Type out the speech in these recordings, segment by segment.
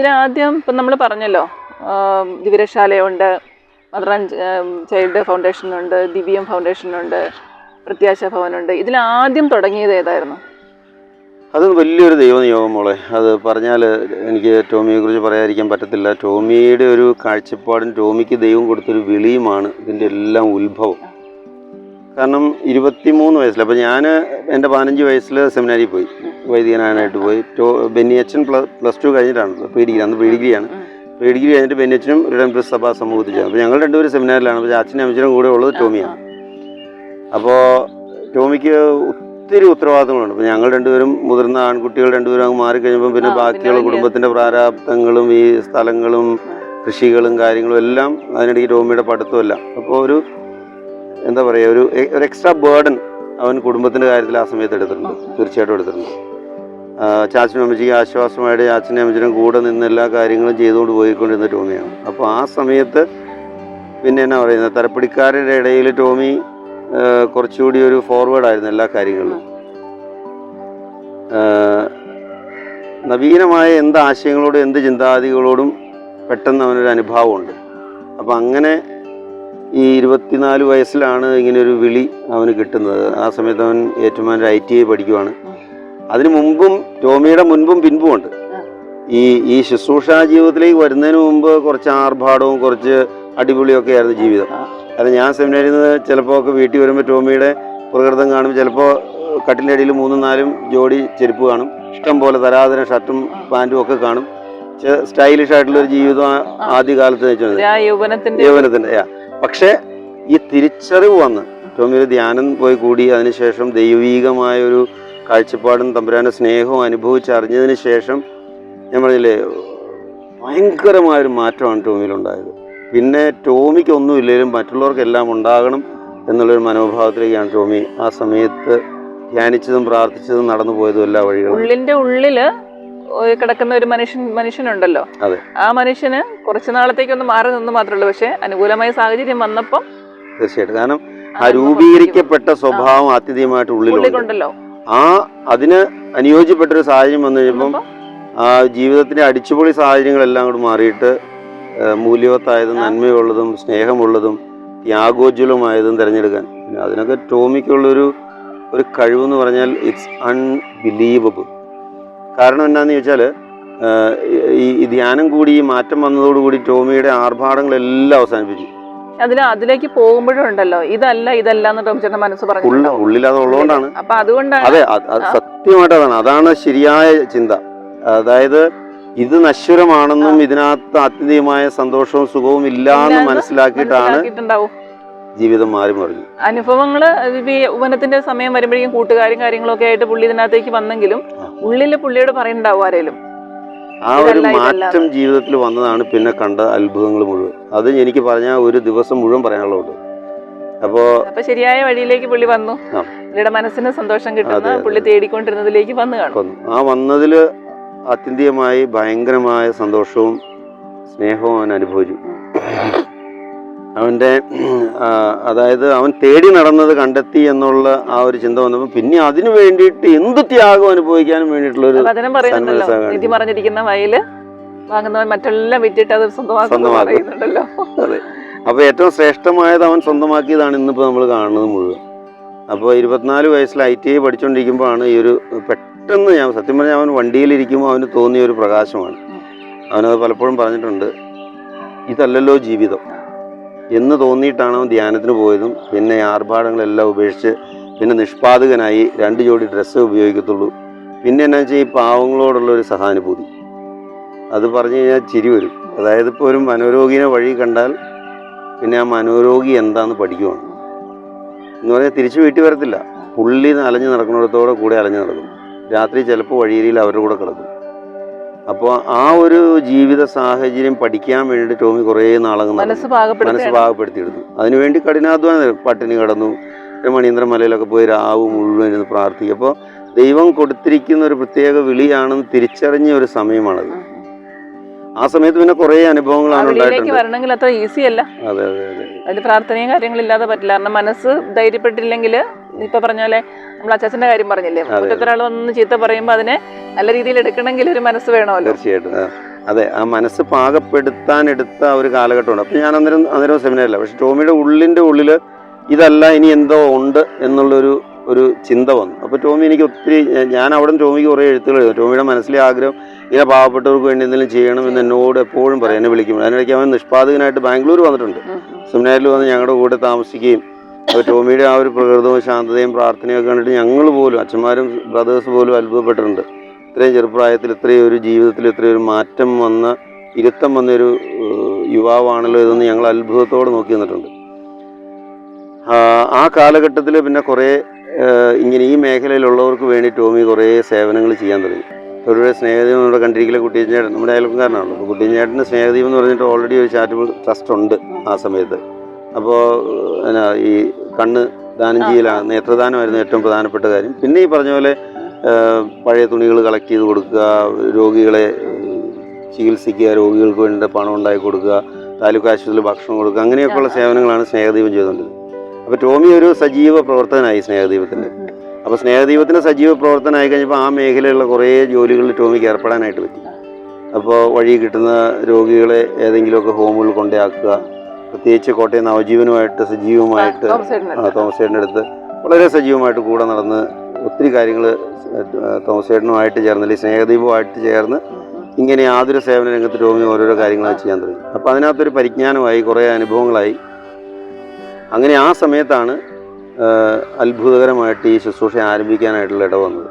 ഇതിലാദ്യം ഇപ്പം നമ്മൾ പറഞ്ഞല്ലോ ആം, ദിവ്യശാലയുണ്ട് മദർ ആൻഡ് ചൈൽഡ് ഫൗണ്ടേഷനുണ്ട് ദിവ്യം ഫൗണ്ടേഷനുണ്ട് പ്രത്യാശ ഭവനുണ്ട്. ഇതിലാദ്യം തുടങ്ങിയത് ഏതായിരുന്നു? അത് വലിയൊരു ദൈവനിയോഗം മോളെ. അത് പറഞ്ഞാൽ എനിക്ക് ടോമിയെ കുറിച്ച് പറയാതിരിക്കാൻ പറ്റത്തില്ല. ടോമിയുടെ ഒരു കാഴ്ചപ്പാടും ടോമിക്ക് ദൈവം കൊടുത്തൊരു വിളിയുമാണ് ഇതിന്റെ എല്ലാം ഉത്ഭവം. കാരണം ഇരുപത്തിമൂന്ന് വയസ്സിൽ അപ്പോൾ ഞാൻ എന്റെ പതിനഞ്ച് വയസ്സിൽ സെമിനാരിൽ പോയി. വൈദികനായനായിട്ട് പോയി. ടോ ബെന്നിയച്ചൻ പ്ലസ് പ്ലസ് ടു കഴിഞ്ഞിട്ടാണ്. പ്രീ ഡിഗ്രി അന്ന് പ്രീ ഡിഗ്രിയാണ്. പ്രീ ഡിഗ്രി കഴിഞ്ഞിട്ട് ബെന്നിയച്ചനും റിഡംപ്രസ് സഭാ സമൂഹത്തിൽ ചേർന്നു. അപ്പോൾ ഞങ്ങൾ രണ്ടുപേരും സെമിനാറിലാണ് അപ്പോൾ അച്ഛനും അമ്മച്ചനും കൂടെ ഉള്ളത് ടോമിയാണ്. അപ്പോൾ ടോമിക്ക് ഒത്തിരി ഉത്തരവാദിത്തങ്ങളുണ്ട്. അപ്പോൾ ഞങ്ങൾ രണ്ടുപേരും മുതിർന്ന ആൺകുട്ടികൾ രണ്ടുപേരും അങ്ങ് മാറിക്കഴിഞ്ഞപ്പോൾ പിന്നെ പിന്നെ ബാക്കിയുള്ള കുടുംബത്തിന്റെ പ്രാരാബ്ദങ്ങളും ഈ സ്ഥലങ്ങളും കൃഷികളും കാര്യങ്ങളും എല്ലാം അതിനിടയ്ക്ക് ടോമിയുടെ പഠിത്തമല്ല അപ്പോൾ ഒരു എന്താ പറയുക ഒരു ഒരു എക്സ്ട്രാ ബേർഡൻ അവൻ കുടുംബത്തിന്റെ കാര്യത്തിൽ ആ സമയത്ത് എടുത്തിട്ടുണ്ട്. തീർച്ചയായിട്ടും എടുത്തിട്ടുണ്ട്. ചാച്ചനും അമ്മച്ചിക്ക് ആശ്വാസമായിട്ട് ചാച്ചനും അമ്മച്ചിനും കൂടെ നിന്ന് എല്ലാ കാര്യങ്ങളും ചെയ്തുകൊണ്ട് പോയിക്കൊണ്ടിരുന്ന ടോമിയാണ്. അപ്പോൾ ആ സമയത്ത് പിന്നെ എന്നാ പറയുന്നത് തരപ്പിടിക്കാരുടെ ഇടയിൽ ടോമി കുറച്ചുകൂടി ഒരു ഫോർവേഡ് ആയിരുന്നു എല്ലാ കാര്യങ്ങളിലും. നവീനമായ എന്ത് ആശയങ്ങളോടും എന്ത് ചിന്താഗതികളോടും പെട്ടെന്ന് അവനൊരു അനുഭാവമുണ്ട്. അപ്പം അങ്ങനെ ഈ ഇരുപത്തിനാല് വയസ്സിലാണ് ഇങ്ങനെ ഒരു വിളി അവന് കിട്ടുന്നത്. ആ സമയത്ത് അവൻ ഏറ്റുമാനൂർ ഐ ടി ഐ പഠിക്കുവാണ്. അതിനു മുമ്പും ടോമിയുടെ മുൻപും പിൻപുമുണ്ട് ഈ ഈ ശുശ്രൂഷ ജീവിതത്തിലേക്ക് വരുന്നതിന് മുമ്പ് കുറച്ച് ആർഭാടവും കുറച്ച് അടിപൊളിയൊക്കെ ആയിരുന്നു ജീവിതം. അത് ഞാൻ സെമിനാരിൽ നിന്ന് ചിലപ്പോൾ ഒക്കെ വീട്ടിൽ വരുമ്പോൾ ടോമിയുടെ പ്രകൃതം കാണും. ചിലപ്പോൾ കട്ടിന്റെ അടിയിൽ മൂന്നും നാലും ജോഡി ചെരുപ്പ് കാണും. ഇഷ്ടം പോലെ തരാതരം ഷർട്ടും പാന്റും ഒക്കെ കാണും. സ്റ്റൈലിഷ് ആയിട്ടുള്ള ഒരു ജീവിതം ആദ്യ കാലത്ത് യൗവനത്തിന്റെ യൗവനത്തിന്റെ യാ. പക്ഷേ ഈ തിരിച്ചറിവ് വന്ന്. ടോമിയുടെ ധ്യാനം പോയി കൂടി അതിനുശേഷം ദൈവീകമായ ഒരു കാഴ്ചപ്പാടും തമ്പുരാന്റെ സ്നേഹവും അനുഭവിച്ചറിഞ്ഞതിന് ശേഷം ഞാൻ പറഞ്ഞില്ലേ ഭയങ്കരമായൊരു മാറ്റമാണ് ടോമിയിലുണ്ടായത്. പിന്നെ ടോമിക്ക് മറ്റുള്ളവർക്ക് മറ്റുള്ളവർക്കെല്ലാം ഉണ്ടാകണം എന്നുള്ളൊരു മനോഭാവത്തിലേക്കാണ് ടോമി ആ സമയത്ത് ധ്യാനിച്ചതും പ്രാർത്ഥിച്ചതും നടന്നു പോയതും എല്ലാ വഴികളും. ഉള്ളിന്റെ കിടക്കുന്ന ഒരു മനുഷ്യൻ മനുഷ്യനുണ്ടല്ലോ. അതെ. ആ മനുഷ്യന് കുറച്ചു നാളത്തേക്ക് ഒന്ന് മാറി നിന്ന് മാത്രമേ ഉള്ളൂ. പക്ഷെ അനുകൂലമായ സാഹചര്യം വന്നപ്പം തീർച്ചയായിട്ടും. കാരണം ആ രൂപീകരിക്കപ്പെട്ട സ്വഭാവം ആത്യന്തികമായിട്ട് ഉള്ളിലുണ്ട്. ഉള്ളിലുണ്ടല്ലോ. ആ അതിന് അനുയോജ്യപ്പെട്ടൊരു സാഹചര്യം വന്നു കഴിയുമ്പം ആ ജീവിതത്തിന്റെ അടിച്ചുപൊളി സാഹചര്യങ്ങളെല്ലാം കൂടി മാറിയിട്ട് മൂല്യവത്തായതും നന്മയുള്ളതും സ്നേഹമുള്ളതും ത്യാഗോജ്വലമായതും തിരഞ്ഞെടുക്കാൻ. അതിനൊക്കെ ടോമിക്കുള്ളൊരു ഒരു കഴിവെന്ന് പറഞ്ഞാൽ ഇറ്റ്സ് അൺബിലീവബിൾ കാരണം എന്താണെന്ന് ചോദിച്ചാൽ ഈ ധ്യാനം കൂടി ഈ മാറ്റം വന്നതോടുകൂടി ടോമിയുടെ ആർഭാടങ്ങളെല്ലാം അവസാനിപ്പിച്ചു. അതിൽ അതിലേക്ക് പോകുമ്പോഴും ഉണ്ടല്ലോ ഇതല്ല ഇതല്ല എന്ന് ടോമി ചേട്ടൻ മനസ്സ് പറഞ്ഞു ഉള്ളിൽ അതുള്ളതുകൊണ്ടാണ് അപ്പൊ അതുകൊണ്ടാണ് അതെ സത്യമായിട്ട് അതാണ് അതാണ് ശരിയായ ചിന്ത. അതായത് ഇത് നശ്വരമാണെന്നും ഇതിനകത്ത് ആത്യന്തികമായ സന്തോഷവും സുഖവും ഇല്ലാന്ന് മനസ്സിലാക്കിയിട്ടാണ് ജീവിതം മാറി മറിഞ്ഞു അനുഭവങ്ങൾ ഉപനത്തിന്റെ സമയം വരുമ്പോഴേക്കും കൂട്ടുകാരും കാര്യങ്ങളൊക്കെ ആയിട്ട് പുള്ളി ഇതിനകത്തേക്ക് വന്നെങ്കിലും ആ. ഉള്ളിൽ പുള്ളിയോട് പറയുന്നുണ്ടാവും ആരേലും ആ ഒരു. മാറ്റം ജീവിതത്തിൽ വന്നതാണ് പിന്നെ കണ്ട അത്ഭുതങ്ങൾ മുഴുവൻ അത് എനിക്ക് പറഞ്ഞാൽ ഒരു ദിവസം മുഴുവൻ പറയാനുള്ളത് അപ്പോ അപ്പൊ ശരിയായ വഴിയിലേക്ക് പുള്ളി വന്നു. പുള്ളിയുടെ മനസ്സിന് സന്തോഷം കിട്ടുന്ന. പുള്ളി തേടിക്കൊണ്ടിരുന്നതിലേക്ക് വന്നു കാണും ആ വന്നതിൽ ആത്യന്തികമായി ഭയങ്കരമായ സന്തോഷവും സ്നേഹവും അവൻ അനുഭവിച്ചു അവന്റെ അതായത് അവൻ തേടി നടന്നത് കണ്ടെത്തി എന്നുള്ള ആ ഒരു ചിന്ത വന്നപ്പോൾ പിന്നെ അതിനു വേണ്ടിയിട്ട് എന്ത് ത്യാഗം അനുഭവിക്കാനും വേണ്ടിയിട്ടുള്ള ഒരു വയൽ വാങ്ങുന്നവൻ മറ്റെല്ലാം വിറ്റിട്ട് അത് അതെ. അപ്പോൾ ഏറ്റവും ശ്രേഷ്ഠമായത് അവൻ സ്വന്തമാക്കിയതാണ് ഇന്നിപ്പോൾ നമ്മൾ കാണുന്നത് മുഴുവൻ. അപ്പോൾ ഇരുപത്തിനാല് വയസ്സിൽ ഐ ടി ഐ പഠിച്ചുകൊണ്ടിരിക്കുമ്പോഴാണ് ഈ ഒരു പെട്ടെന്ന് ഞാൻ സത്യം പറഞ്ഞാൽ അവൻ വണ്ടിയിലിരിക്കുമ്പോൾ അവന് തോന്നിയ ഒരു പ്രകാശമാണ്. അവനത് പലപ്പോഴും പറഞ്ഞിട്ടുണ്ട്. ഇതല്ലല്ലോ ജീവിതം. എന്ന് തോന്നിയിട്ടാണ് ധ്യാനത്തിന് പോയതും. പിന്നെ ആർഭാടങ്ങളെല്ലാം ഉപേക്ഷിച്ച് പിന്നെ നിഷ്പാതകനായി രണ്ട് ജോഡി ഡ്രസ്സ് ഉപയോഗിക്കത്തുള്ളൂ. പിന്നെ എന്നാ വെച്ചാൽ ഈ പാവങ്ങളോടുള്ള ഒരു സഹാനുഭൂതി. അത് പറഞ്ഞു കഴിഞ്ഞാൽ ചിരി വരും. അതായത് ഇപ്പോൾ ഒരു മനോരോഗിനെ വഴി കണ്ടാൽ പിന്നെ ആ മനോരോഗി എന്താന്ന് പഠിക്കുവാണ്. എന്ന് പറഞ്ഞാൽ തിരിച്ചു വീട്ടിൽ വരത്തില്ല. പുള്ളി അലഞ്ഞു നടക്കുന്നിടത്തോടെ കൂടെ അലഞ്ഞു നടക്കും. രാത്രി ചിലപ്പോൾ വഴിയിൽ അവരുടെ കൂടെ കിടക്കും. അപ്പോൾ ആ ഒരു ജീവിത സാഹചര്യം പഠിക്കാൻ വേണ്ടി ടോമി കുറേ നാളങ്ങ് നടന്നു. മനസ്സ് പാകപ്പെടുത്തിയെടുത്തു. അതിനുവേണ്ടി കഠിനാധ്വാനം പട്ടിണി കടന്നു. മണീന്ദ്ര മലയിലൊക്കെ പോയി രാവ് മുഴുവൻ ഇരുന്ന് പ്രാർത്ഥിക്കും അപ്പോൾ ദൈവം കൊടുത്തിരിക്കുന്ന ഒരു പ്രത്യേക വിളിയാണെന്ന് തിരിച്ചറിഞ്ഞ ഒരു സമയമാണത്. ആ സമയത്ത് പിന്നെ കുറേ അനുഭവങ്ങളാണ് വരണമെങ്കിൽ അത്ര ഈസി അല്ല. അതെ അതെ അതെ. അതിൽ പ്രാർത്ഥനയും കാര്യങ്ങളില്ലാതെ പറ്റില്ല. കാരണം മനസ്സ് ധൈര്യപ്പെട്ടില്ലെങ്കിൽ ഇപ്പൊ പറഞ്ഞ പോലെ നമ്മൾ അച്ചാച്ചന്റെ കാര്യം പറഞ്ഞില്ലേ? അതെ. മുറ്റത്തൊരാൾ വന്ന് ചീത്ത പറയുമ്പോൾ അതിനെ നല്ല രീതിയിൽ എടുക്കണമെങ്കിൽ ഒരു മനസ്സ് വേണമല്ലോ. തീർച്ചയായിട്ടും. അതെ ആ മനസ്സ് പാകപ്പെടുത്താൻ എടുത്ത ഒരു കാലഘട്ടമാണ് അപ്പം ഞാൻ അന്നേരം അന്നേരം സെമിനാറില്ല പക്ഷെ ടോമിയുടെ ഉള്ളിന്റെ ഉള്ളിൽ ഇതല്ല ഇനി എന്തോ ഉണ്ട് എന്നുള്ളൊരു ഒരു ചിന്ത വന്നു. അപ്പോൾ ടോമി എനിക്ക് ഒത്തിരി ഞാൻ അവിടെ ടോമിക്ക് കുറേ എഴുത്തുകൾ എഴുതും. ടോമിയുടെ മനസ്സിലെ ആഗ്രഹം ഇങ്ങനെ പാവപ്പെട്ടവർക്ക് വേണ്ടി എന്തെങ്കിലും ചെയ്യണം എന്ന് എന്നോട് എപ്പോഴും പറയും. എന്നെ വിളിക്കുമ്പോൾ. അതിനിടയ്ക്ക് അവൻ നിഷ്പാദകനായിട്ട് ബാംഗ്ലൂർ വന്നിട്ടുണ്ട്. സെമിനാറിൽ വന്ന് ഞങ്ങളുടെ കൂടെ താമസിക്കുകയും അപ്പോൾ ടോമിയുടെ ആ ഒരു പ്രകൃതവും ശാന്തതയും പ്രാർത്ഥനയൊക്കെ കണ്ടിട്ട് ഞങ്ങൾ പോലും അച്ഛന്മാരും ബ്രദേഴ്സ് പോലും അത്ഭുതപ്പെട്ടിട്ടുണ്ട്. ഇത്രയും ചെറുപ്രായത്തിൽ ഇത്രയും ഒരു ജീവിതത്തിൽ ഇത്രയും ഒരു മാറ്റം വന്ന ഇരുത്തം വന്നൊരു യുവാവാണല്ലോ ഇതെന്ന് ഞങ്ങൾ അത്ഭുതത്തോടെ നോക്കി നിന്നിട്ടുണ്ട്. ആ, കാലഘട്ടത്തിൽ പിന്നെ കുറേ ഇങ്ങനെ ഈ മേഖലയിലുള്ളവർക്ക് വേണ്ടി ടോമി കുറേ സേവനങ്ങൾ ചെയ്യാൻ തുടങ്ങി. ഒരു സ്നേഹദീപം നമ്മുടെ കണ്ടിരിക്കലെ കുട്ടിയഞ്ചേട്ടൻ നമ്മുടെ അയൽക്കാരനാണല്ലോ അപ്പോൾ കുട്ടിയഞ്ചേട്ടന് സ്നേഹദീപം എന്ന് പറഞ്ഞിട്ട് ഓൾറെഡി ഒരു ചാറ്റബിൾ ട്രസ്റ്റ് ഉണ്ട് ആ സമയത്ത്. അപ്പോൾ എന്നാ ഈ കണ്ണ് ദാനം ചെയ്യലാണ് നേത്രദാനമായിരുന്നു ഏറ്റവും പ്രധാനപ്പെട്ട കാര്യം. പിന്നെ ഈ പറഞ്ഞ പോലെ പഴയ തുണികൾ കളക്ട് ചെയ്ത് കൊടുക്കുക രോഗികളെ ചികിത്സിക്കുക രോഗികൾക്ക് വേണ്ട പണം ഉണ്ടാക്കി കൊടുക്കുക താലൂക്ക് ആശുപത്രിയിൽ ഭക്ഷണം കൊടുക്കുക അങ്ങനെയൊക്കെയുള്ള സേവനങ്ങളാണ് സ്നേഹദീപം ചെയ്തുകൊണ്ടിരുന്നത്. അപ്പോൾ ടോമി ഒരു സജീവ പ്രവർത്തകനായി സ്നേഹദീപത്തിന്റെ. അപ്പോൾ സ്നേഹദീപത്തിന്റെ സജീവ പ്രവർത്തനമായി കഴിഞ്ഞപ്പോൾ ആ മേഖലയിലുള്ള കുറേ ജോലികളിൽ ടോമിക്ക് ഏർപ്പെടാനായിട്ട് പറ്റി. അപ്പോൾ വഴി കിട്ടുന്ന രോഗികളെ ഏതെങ്കിലുമൊക്കെ ഹോമുകളിൽ കൊണ്ടാക്കുക പ്രത്യേകിച്ച് കോട്ടയം നവജീവനുമായിട്ട് സജീവമായിട്ട് തോമസ് ചേട്ടന്റെ അടുത്ത്. വളരെ സജീവമായിട്ട് കൂടെ നടന്ന് ഒത്തിരി കാര്യങ്ങൾ തോമസ് ചേട്ടനുമായിട്ട് ചേർന്ന് അല്ലെങ്കിൽ സ്നേഹദീപമായിട്ട് ചേർന്ന്. ഇങ്ങനെ യാതൊരു സേവന രംഗത്ത് രോഗി ഓരോരോ കാര്യങ്ങൾ ചെയ്യാൻ തുടങ്ങി അപ്പോൾ അതിനകത്തൊരു പരിജ്ഞാനമായി കുറേ അനുഭവങ്ങളായി അങ്ങനെ ആ സമയത്താണ് അത്ഭുതകരമായിട്ട് ഈ ശുശ്രൂഷ ആരംഭിക്കാനായിട്ടുള്ള ഇട വന്നത്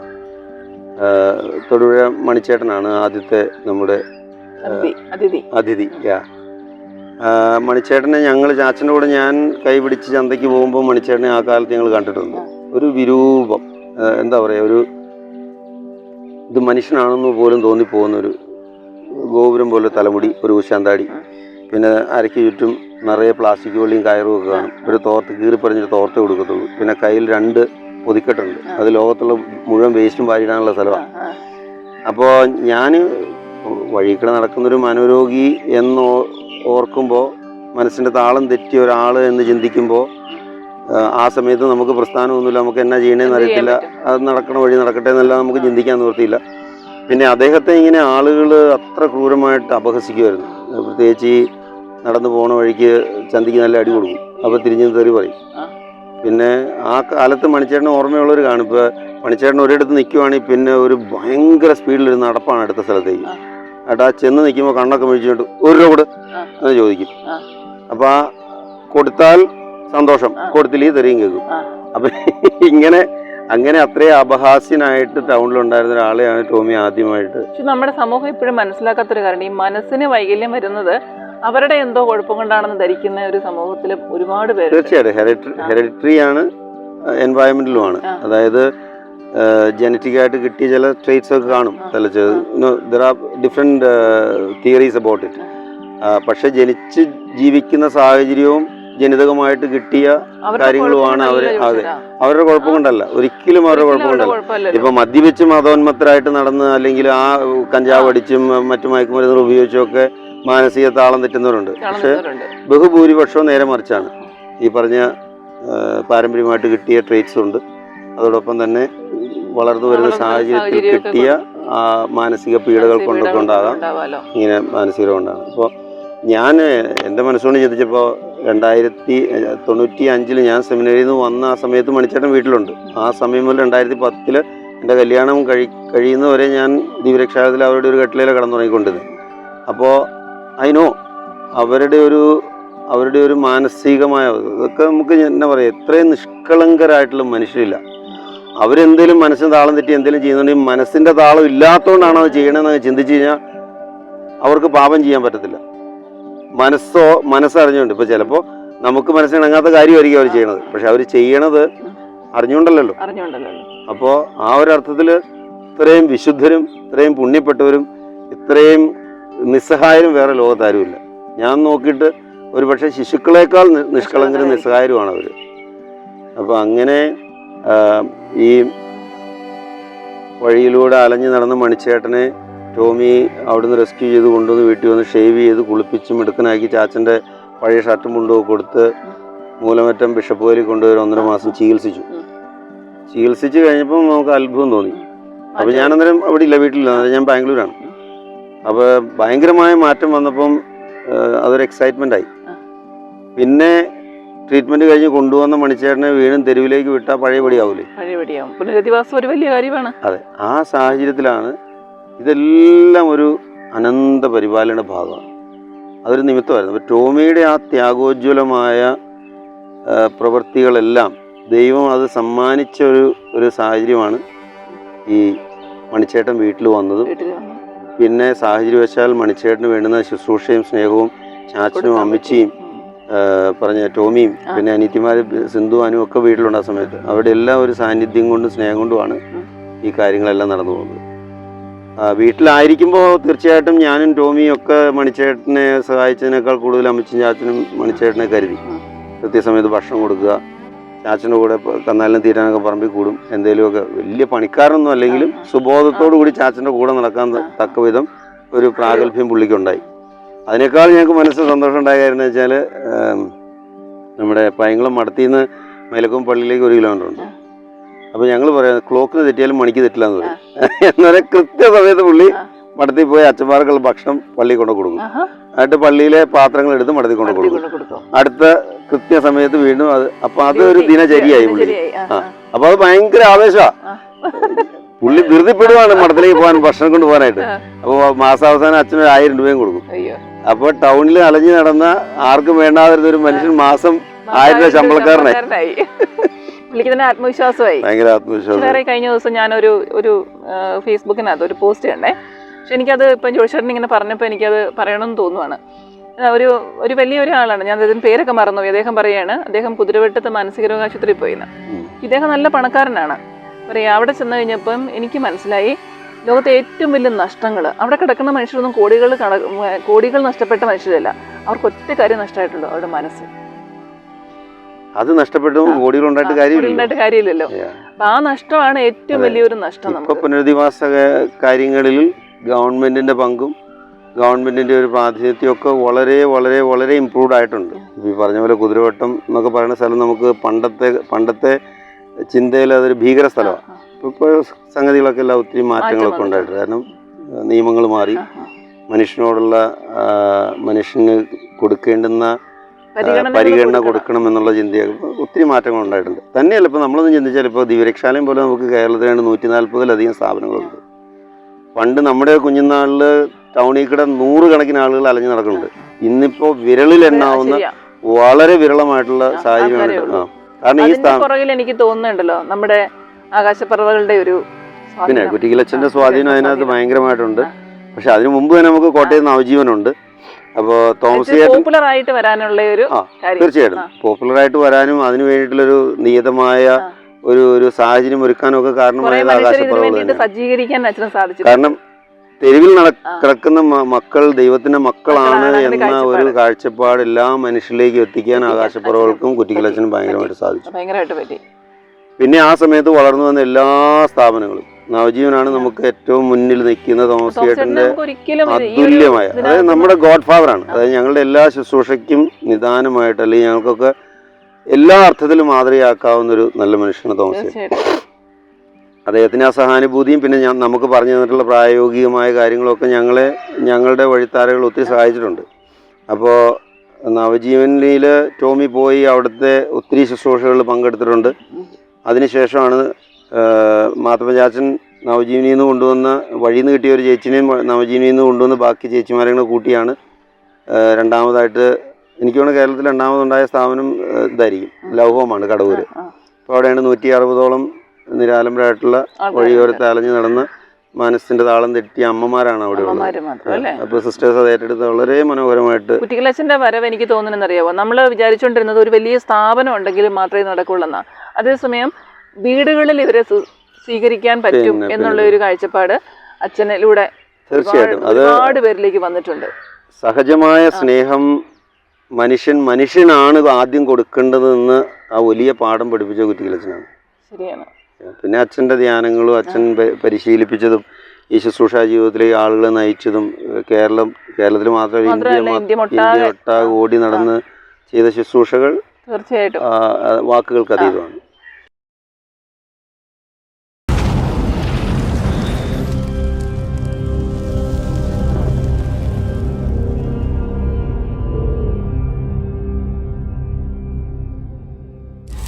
തൊടുപുഴ മണിച്ചേട്ടനാണ് ആദ്യത്തെ നമ്മുടെ അതിഥി യാ മണിച്ചേട്ടനെ ഞങ്ങൾ ചാച്ചന്റെ കൂടെ ഞാൻ കൈപിടിച്ച് ചന്തയ്ക്ക് പോകുമ്പോൾ മണിച്ചേട്ടനെ ആ കാലത്ത് ഞങ്ങൾ കണ്ടിട്ടുണ്ട്. ഒരു വിരൂപം എന്താ പറയുക ഒരു ഇത് മനുഷ്യനാണെന്ന് പോലും തോന്നിപ്പോകുന്ന ഒരു ഗോപുരം പോലെ തലമുടി ഒരു ഉശാന്താടി. പിന്നെ അരയ്ക്ക് ചുറ്റും നിറയെ പ്ലാസ്റ്റിക് വള്ളിയും കയറും ഒക്കെ കാണും. ഒരു തോർത്ത് കീറി പറഞ്ഞിട്ട് തോർത്ത് കൊടുക്കത്തുള്ളൂ. പിന്നെ കയ്യിൽ രണ്ട് പൊതിക്കെട്ടുണ്ട്. അത് ലോകത്തുള്ള മുഴുവൻ വേസ്റ്റും വാരിടാനുള്ള സ്ഥലമാണ് അപ്പോൾ ഞാൻ വഴിക്കൂടെ നടക്കുന്നൊരു മനോരോഗി എന്നോ ഓർക്കുമ്പോൾ മനസ്സിന്റെ താളം തെറ്റിയ ഒരാൾ എന്ന് ചിന്തിക്കുമ്പോൾ ആ സമയത്ത് നമുക്ക് പ്രസ്ഥാനമൊന്നുമില്ല നമുക്ക് എന്നാ ചെയ്യണേന്ന് അറിയത്തില്ല അത് നടക്കണ വഴി നടക്കട്ടെ എന്നല്ല നമുക്ക് ചിന്തിക്കാൻ നിവർത്തിയില്ല പിന്നെ അദ്ദേഹത്തെ ഇങ്ങനെ ആളുകൾ അത്ര ക്രൂരമായിട്ട് അപഹസിക്കുമായിരുന്നു പ്രത്യേകിച്ച് ഈ നടന്നു പോണ വഴിക്ക് ചന്തിക്ക് നല്ല അടി കൊടുക്കും. അപ്പോൾ തിരിഞ്ഞ് തെറി പറയും. പിന്നെ ആ കാലത്ത് മണിച്ചേട്ടന് ഓർമ്മയുള്ളവർ കാണും. ഇപ്പോൾ മണിച്ചേട്ടൻ ഒരിടത്ത് നിൽക്കുവാണെങ്കിൽ പിന്നെ ഒരു ഭയങ്കര സ്പീഡിൽ ഒരു നടപ്പാണ് അടുത്ത സ്ഥലത്തേക്ക്. ഏട്ടാ ചെന്ന് നിൽക്കുമ്പോൾ കണ്ണൊക്കെ മേടിച്ചിട്ട് ഒരു രൂപ കൊടു. എന്ന് ചോദിക്കും. അപ്പൊ ആ കൊടുത്താൽ സന്തോഷം. കൊടുത്തില്ലേ തെറിയും കേൾക്കും. അപ്പൊ ഇങ്ങനെ അങ്ങനെ അത്രയും അപഹാസ്യനായിട്ട് ടൗണിലുണ്ടായിരുന്ന ഒരാളെയാണ് ടോമി ആദ്യമായിട്ട്. പക്ഷെ നമ്മുടെ സമൂഹം ഇപ്പോഴും മനസ്സിലാക്കാത്തൊരു കാരണം ഈ മനസ്സിന് വൈകല്യം വരുന്നത് അവരുടെ എന്തോ കുഴപ്പം കൊണ്ടാണെന്ന് ധരിക്കുന്ന ഒരു സമൂഹത്തിൽ ഒരുപാട് പേര് തീർച്ചയായിട്ടും. ഹെറിറ്ററി ആ. ആണ്. എൻവയറമെന്റിലുമാണ് അതായത് ജനറ്റിക് ആയിട്ട് കിട്ടിയ ചില ട്രേറ്റ്സ് ഒക്കെ കാണും. തലച്ച് there are different theories about it പക്ഷെ ജനിച്ച് ജീവിക്കുന്ന സാഹചര്യവും ജനിതകമായിട്ട് കിട്ടിയ കാര്യങ്ങളുമാണ് അവർ അതെ. അവരുടെ കുഴപ്പം കൊണ്ടല്ല ഒരിക്കലും അവരുടെ കുഴപ്പം കൊണ്ടല്ല ഇപ്പൊ മദ്യപിച്ച് മതോന്മത്തരായിട്ട് നടന്ന് അല്ലെങ്കിൽ ആ കഞ്ചാവ്. അടിച്ചും മറ്റു മയക്കുമരുന്നുകൾ ഉപയോഗിച്ചും ഒക്കെ മാനസിക താളം തെറ്റുന്നവരുണ്ട്. പക്ഷെ ബഹുഭൂരിപക്ഷവും നേരെ മറിച്ചാണ്. ഈ പറഞ്ഞ പാരമ്പര്യമായിട്ട് കിട്ടിയ ട്രേറ്റ്സ് ഉണ്ട്. അതോടൊപ്പം തന്നെ വളർന്നു വരുന്ന സാഹചര്യത്തിൽ കിട്ടിയ ആ, മാനസിക പീഡകൾ കൊണ്ടൊക്കെ ഉണ്ടാകാം. ഇങ്ങനെ മാനസിക രോഗം ഉണ്ടാകും അപ്പോൾ ഞാൻ എന്റെ മനസ്സുകൊണ്ട് ചിന്തിച്ചപ്പോൾ രണ്ടായിരത്തി തൊണ്ണൂറ്റി അഞ്ചിൽ ഞാൻ സെമിനറിയിൽ നിന്ന് വന്ന ആ സമയത്ത് മണിച്ചേട്ടൻ വീട്ടിലുണ്ട്. ആ സമയം മുതൽ രണ്ടായിരത്തി പത്തിൽ എന്റെ കല്യാണം കഴി കഴിയുന്നവരെ ഞാൻ ദീപരക്ഷാകത്തിൽ അവരുടെ ഒരു കെട്ടിലേ കടന്നു തുടങ്ങിക്കൊണ്ടത് അപ്പോൾ അതിനോ അവരുടെ ഒരു അവരുടെ ഒരു മാനസികമായ ഇതൊക്കെ നമുക്ക് എന്നാ പറയുക എത്രയും നിഷ്കളങ്കരായിട്ടുള്ള മനുഷ്യരില്ല. അവരെന്തേലും മനസ്സിന് താളം തെറ്റി എന്തേലും ചെയ്യുന്നുണ്ടെങ്കിൽ മനസ്സിന്റെ താളം ഇല്ലാത്തതുകൊണ്ടാണ് അത് ചെയ്യണമെന്ന് ചിന്തിച്ചു കഴിഞ്ഞാൽ അവർക്ക് പാപം ചെയ്യാൻ പറ്റത്തില്ല. മനസ്സോ മനസ്സറിഞ്ഞുകൊണ്ട്. ഇപ്പോൾ ചിലപ്പോ നമുക്ക് മനസ്സിനിണങ്ങാത്ത കാര്യമായിരിക്കും അവർ ചെയ്യണത്. പക്ഷെ അവർ ചെയ്യണത് അറിഞ്ഞുകൊണ്ടല്ലോ അപ്പോ അപ്പോൾ ആ ഒരു അർത്ഥത്തിൽ ഇത്രയും വിശുദ്ധരും ഇത്രയും പുണ്യപ്പെട്ടവരും ഇത്രയും നിസ്സഹായരും വേറെ ലോകത്താരുമില്ല. ഞാൻ നോക്കിയിട്ട് ഒരു പക്ഷേ ശിശുക്കളേക്കാൾ നിഷ്കളങ്കരും നിസ്സഹായരുമാണ് അവർ അപ്പോൾ അങ്ങനെ ഈ വഴിയിലൂടെ അലഞ്ഞു നടന്ന മണിച്ചേട്ടനെ ടോമി അവിടുന്ന് റെസ്ക്യൂ ചെയ്ത് കൊണ്ടുവന്ന് വീട്ടിൽ വന്ന് ഷേവ് ചെയ്ത് കുളിപ്പിച്ച് മിടുക്കനാക്കി ചാച്ചന്റെ പഴയ ഷർട്ടും മുണ്ടും കൊടുത്ത് മൂലമറ്റം ബിഷപ്പ് വേലി കൊണ്ടുപോയി ഒന്നര മാസം ചികിത്സിച്ചു. ചികിത്സിച്ച് കഴിഞ്ഞപ്പോൾ നമുക്ക് അത്ഭുതം തോന്നി. അപ്പോൾ ഞാൻ അന്നേരം അവിടെ ഇല്ല വീട്ടിലില്ല. ഞാൻ ബാംഗ്ലൂരാണ്. അപ്പോൾ ഭയങ്കരമായ മാറ്റം വന്നപ്പം അതൊരു എക്സൈറ്റ്മെന്റ് ആയി. പിന്നെ ട്രീറ്റ്മെന്റ് കഴിഞ്ഞ് കൊണ്ടുവന്ന മണിച്ചേട്ടനെ വീണ്ടും തെരുവിലേക്ക് വിട്ടാൽ പഴയപടിയാവൂലേ പഴയപടിയാവും പുനരധിവാസം ഒരു വലിയ കാര്യമാണ്. അതെ ആ സാഹചര്യത്തിലാണ് ഇതെല്ലാം ഒരു അനന്ത പരിപാലന ഭാഗമാണ്. അതൊരു നിമിത്തമായിരുന്നു. അപ്പോൾ ടോമിയുടെ ആ ത്യാഗോജ്വലമായ പ്രവൃത്തികളെല്ലാം ദൈവം അത് സമ്മാനിച്ച ഒരു ഒരു സാഹചര്യമാണ് ഈ മണിച്ചേട്ടൻ വീട്ടിൽ വന്നതും. പിന്നെ സാഹചര്യവശാൽ മണിച്ചേട്ടന് വേണ്ടുന്ന ശുശ്രൂഷയും സ്നേഹവും ചാച്ചനും അമ്മച്ചിയും പറഞ്ഞ ടോമിയും പിന്നെ അനിയത്തിമാർ സിന്ധു അനു ഒക്കെ വീട്ടിലുണ്ട് ആ സമയത്ത്. അവിടെ എല്ലാം ഒരു സാന്നിധ്യം കൊണ്ടും സ്നേഹം കൊണ്ടുമാണ്. ഈ കാര്യങ്ങളെല്ലാം നടന്നു പോകുന്നത്. വീട്ടിലായിരിക്കുമ്പോൾ തീർച്ചയായിട്ടും ഞാനും ടോമിയും ഒക്കെ മണിച്ചേട്ടനെ സഹായിച്ചതിനേക്കാൾ കൂടുതൽ അമ്മച്ചും ചാച്ചനും മണിച്ചേട്ടനെ കരുതി. കൃത്യസമയത്ത് ഭക്ഷണം കൊടുക്കുക. ചാച്ചന്റെ കൂടെ കന്നാലിനും തീരാനൊക്കെ പറമ്പിൽ കൂടും. എന്തെങ്കിലുമൊക്കെ വലിയ പണിക്കാരൊന്നും അല്ലെങ്കിലും സുബോധത്തോടു കൂടി ചാച്ചന്റെ കൂടെ നടക്കാൻ തക്ക വിധം ഒരു പ്രാഗൽഭ്യം പുള്ളിക്കുണ്ടായി. അതിനേക്കാൾ ഞങ്ങൾക്ക് മനസ്സിൽ സന്തോഷം ഉണ്ടായ കാര്യം എന്ന് വെച്ചാൽ നമ്മുടെ പയങ്കുളം മടത്തിൽ നിന്ന് മേലക്കും പള്ളിയിലേക്ക് ഒരു കിലോമീറ്റർ ഉണ്ട്. അപ്പോൾ ഞങ്ങൾ പറയാം ക്ലോക്കിന് തെറ്റിയാലും മണിക്ക് തെറ്റില്ല എന്ന് പറയും. എന്നാലും കൃത്യസമയത്ത് പുള്ളി. മടത്തിൽ പോയി അച്ഛന്മാർക്കുള്ള ഭക്ഷണം പള്ളി കൊണ്ട് കൊടുക്കും. എന്നിട്ട് പള്ളിയിലെ പാത്രങ്ങൾ എടുത്ത് മടത്തിൽ കൊണ്ട് കൊടുക്കും. അടുത്ത കൃത്യസമയത്ത് വീണ്ടും അത് അപ്പൊ അതൊരു ദിനചര്യായി പുള്ളി. ആ. അപ്പൊ അത് ഭയങ്കര ആവേശമാണ് പുള്ളി ധൃതിപ്പെടുവാണ് മഠത്തിലേക്ക് പോകാൻ ഭക്ഷണം കൊണ്ട് പോകാനായിട്ട്. അപ്പോൾ മാസാവസാനം അച്ഛന് ഒരു ആയിരം രൂപയും കൊടുക്കും. അപ്പോൾ ടൗണിൽ അലഞ്ഞു നടന്ന ആർക്കും വേണ്ടാതിരുന്ന ഒരു മനുഷ്യൻ മാസം ആയിരം രൂപ ശമ്പളക്കാരനായി. പുള്ളിക്ക് തന്നെ ആത്മവിശ്വാസമായി. ഭയങ്കര ആത്മവിശ്വാസം. വേറെ കഴിഞ്ഞ ദിവസം ഞാൻ ഒരു ഒരു ഫേസ്ബുക്കിനകത്ത് ഒരു പോസ്റ്റ് കണ്ടേ. പക്ഷെ എനിക്കത് ഇപ്പം ജോഷേട്ടൻ ഇങ്ങനെ പറഞ്ഞപ്പോൾ എനിക്കത് പറയണമെന്ന് തോന്നുവാണ്. ഒരു ഒരു വലിയ ഒരാളാണ്. ഞാൻ അതിന് പേരൊക്കെ മറന്നു അദ്ദേഹം പറയാണ് അദ്ദേഹം കുതിരവട്ടത്ത് മാനസിക രോഗാശുപത്രിയിൽ പോയിന്ന്. പോയിരുന്നു ഇദ്ദേഹം നല്ല പണക്കാരനാണ്. പറയാ അവിടെ ചെന്ന് കഴിഞ്ഞപ്പം എനിക്ക് മനസ്സിലായി ലോകത്തെ ഏറ്റവും വലിയ നഷ്ടങ്ങൾ അവിടെ കിടക്കുന്ന മനുഷ്യരൊന്നും കോടികൾ കണ കോടികൾ നഷ്ടപ്പെട്ട മനുഷ്യരല്ല. അവർക്ക് ഒറ്റ കാര്യം നഷ്ടമായിട്ടുള്ളൂ അവരുടെ മനസ്സ്. അത് നഷ്ടപ്പെട്ടു കാര്യമില്ല ഉണ്ടായിട്ട് കാര്യമില്ലല്ലോ. അപ്പൊ ആ നഷ്ടമാണ് ഏറ്റവും വലിയൊരു നഷ്ടം ഇപ്പൊ പുനരധിവാസ കാര്യങ്ങളിൽ ഗവൺമെന്റിന്റെ പങ്കും ഗവൺമെന്റിന്റെ ഒരു പ്രാതിനിധ്യം ഒക്കെ വളരെ വളരെ വളരെ ഇമ്പ്രൂവ്ഡ് ആയിട്ടുണ്ട്. ഈ പറഞ്ഞ പോലെ കുതിരവട്ടം എന്നൊക്കെ പറയുന്ന സ്ഥലം നമുക്ക് പണ്ടത്തെ പണ്ടത്തെ ചിന്തയിൽ അതൊരു ഭീകര സ്ഥലമാണ്. ഇപ്പോൾ സംഗതികളൊക്കെ എല്ലാം ഒത്തിരി മാറ്റങ്ങളൊക്കെ ഉണ്ടായിട്ടുണ്ട്. കാരണം നിയമങ്ങൾ മാറി. മനുഷ്യനോടുള്ള മനുഷ്യന് കൊടുക്കേണ്ടുന്ന പരിഗണന കൊടുക്കണം. എന്നുള്ള ചിന്തയൊക്കെ ഒത്തിരി മാറ്റങ്ങൾ ഉണ്ടായിട്ടുണ്ട്. തന്നെയല്ല ഇപ്പോൾ നമ്മളൊന്നും ചിന്തിച്ചാൽ ഇപ്പോൾ ദിവരക്ഷാലയം പോലെ നമുക്ക് കേരളത്തിലാണ് നൂറ്റി നാൽപ്പതിലധികം സ്ഥാപനങ്ങളുണ്ട്. പണ്ട് നമ്മുടെ കുഞ്ഞുനാളിൽ ടൗണിൽ കൂടെ നൂറുകണക്കിന് ആളുകൾ അലഞ്ഞു നടക്കുന്നുണ്ട്. ഇന്നിപ്പോൾ വിരളിൽ എണ്ണാവുന്ന വളരെ വിരളമായിട്ടുള്ള സാഹചര്യമാണ് കാരണം ഈ എനിക്ക് തോന്നുന്നുണ്ടല്ലോ നമ്മുടെ ആകാശപ്പറവകളുടെ ഒരു. പിന്നെ കുറ്റിക്കിലച്ചന്റെ സ്വാധീനം അതിനകത്ത്. ഭയങ്കരമായിട്ടുണ്ട്. പക്ഷെ അതിനു മുമ്പ് തന്നെ നമുക്ക് കോട്ടയത്ത് നവജീവനുണ്ട് അപ്പോൾ തോമസ് പോപ്പുലർ ആയിട്ട് വരാനുള്ള ഒരു തീർച്ചയായിട്ടും. പോപ്പുലർ ആയിട്ട് വരാനും അതിനു വേണ്ടിയിട്ടുള്ളൊരു നിയതമായ ഒരു ഒരു സാഹചര്യം ഒരുക്കാനും ഒക്കെ കാരണമായത് സജ്ജീകരിക്കാൻ സാധിച്ചു കാരണം തെരുവിൽ നടക്കുന്ന കിടക്കുന്ന മക്കൾ ദൈവത്തിന്റെ മക്കളാണ് എന്ന ഒരു കാഴ്ചപ്പാട്. എല്ലാ മനുഷ്യരിലേക്ക് എത്തിക്കാൻ ആകാശപ്പുറകൾക്കും അച്ഛന് ഭയങ്കരമായിട്ട് സാധിച്ചു. ഭയങ്കരമായിട്ട് പറ്റി. പിന്നെ ആ സമയത്ത് വളർന്നു വന്ന എല്ലാ സ്ഥാപനങ്ങളും. നവജീവനാണ് നമുക്ക് ഏറ്റവും മുന്നിൽ നിൽക്കുന്ന തോമസ് ചേട്ടന്റെ അതുല്യമായ. അതായത് നമ്മുടെ ഗോഡ് ഫാദർ ആണ് അതായത് ഞങ്ങളുടെ എല്ലാ ശുശ്രൂഷയ്ക്കും നിദാനമായിട്ട് അല്ലെങ്കിൽ ഞങ്ങൾക്കൊക്കെ എല്ലാ അർത്ഥത്തിലും മാതൃകയാക്കാവുന്ന ഒരു നല്ല മനുഷ്യനാണ് തോമസ് ചേട്ടൻ അദ്ദേഹത്തിന് ആ സഹാനുഭൂതിയും പിന്നെ ഞാൻ നമുക്ക് പറഞ്ഞു തന്നിട്ടുള്ള പ്രായോഗികമായ കാര്യങ്ങളൊക്കെ ഞങ്ങളെ ഞങ്ങളുടെ വഴിത്താരകൾ ഒത്തിരി സഹായിച്ചിട്ടുണ്ട്. അപ്പോൾ നവജീവനിൽ ടോമി പോയി അവിടുത്തെ ഒത്തിരി ശുശ്രൂഷകളിൽ പങ്കെടുത്തിട്ടുണ്ട്. അതിനുശേഷമാണ് മാത്തപ്പ ചാച്ചൻ നവജീവനിൽ നിന്ന് കൊണ്ടുവന്ന വഴിയിൽ നിന്ന് കിട്ടിയ ഒരു ചേച്ചിനെയും നവജീവനിയിൽ നിന്ന് കൊണ്ടുവന്ന് ബാക്കി ചേച്ചിമാരെ കൂടെ കൂട്ടിയാണ് രണ്ടാമതായിട്ട് എനിക്ക് തോന്നുന്നു കേരളത്തിൽ രണ്ടാമതുണ്ടായ സ്ഥാപനം ഇതായിരിക്കും. ലവ് ഹോമാണ് കടവൂർ അപ്പോൾ അവിടെയാണ് നൂറ്റി അറുപതോളം നിരാലംബരായിട്ടുള്ള വഴിയോരത്തെ അലഞ്ഞു നടന്ന് മനസ്സിന്റെ താളം തെറ്റിയ അമ്മമാരാണ് അവിടെ അപ്പൊ സിസ്റ്റേഴ്സ് അത് ഏറ്റെടുത്ത് വളരെ മനോഹരമായിട്ട് കുറ്റിക്കിളച്ചന്റെ വരവ് എനിക്ക് തോന്നുന്നു തോന്നുന്നറിയാവോ നമ്മൾ വിചാരിച്ചുകൊണ്ടിരുന്നത് ഒരു വലിയ സ്ഥാപനം ഉണ്ടെങ്കിൽ മാത്രമേ നടക്കുള്ളൂ അതേസമയം വീടുകളിൽ ഇവരെ സ്വീകരിക്കാൻ പറ്റും എന്നുള്ള ഒരു കാഴ്ചപ്പാട് അച്ഛനിലൂടെ തീർച്ചയായിട്ടും. ഒരുപാട് പേരിലേക്ക് വന്നിട്ടുണ്ട്. സഹജമായ സ്നേഹം മനുഷ്യൻ മനുഷ്യനാണ് ആദ്യം കൊടുക്കേണ്ടതെന്ന് ആ വലിയ പാഠം പഠിപ്പിച്ച കുറ്റിക്കിലച്ചനാണ് ശരിയാണ്. പിന്നെ അച്ഛന്റെ ധ്യാനങ്ങളും അച്ഛൻ പരിശീലിപ്പിച്ചതും ഈ ശുശ്രൂഷ ജീവിതത്തിലേക്ക് ആളുകളെ നയിച്ചതും കേരളം കേരളത്തിൽ മാത്രമല്ല ഇന്ത്യ ഇന്ത്യ ഒട്ടാകെ ഓടി നടന്ന് ചെയ്ത ശുശ്രൂഷകൾ തീർച്ചയായിട്ടും. വാക്കുകൾക്ക് അതീതമാണ്.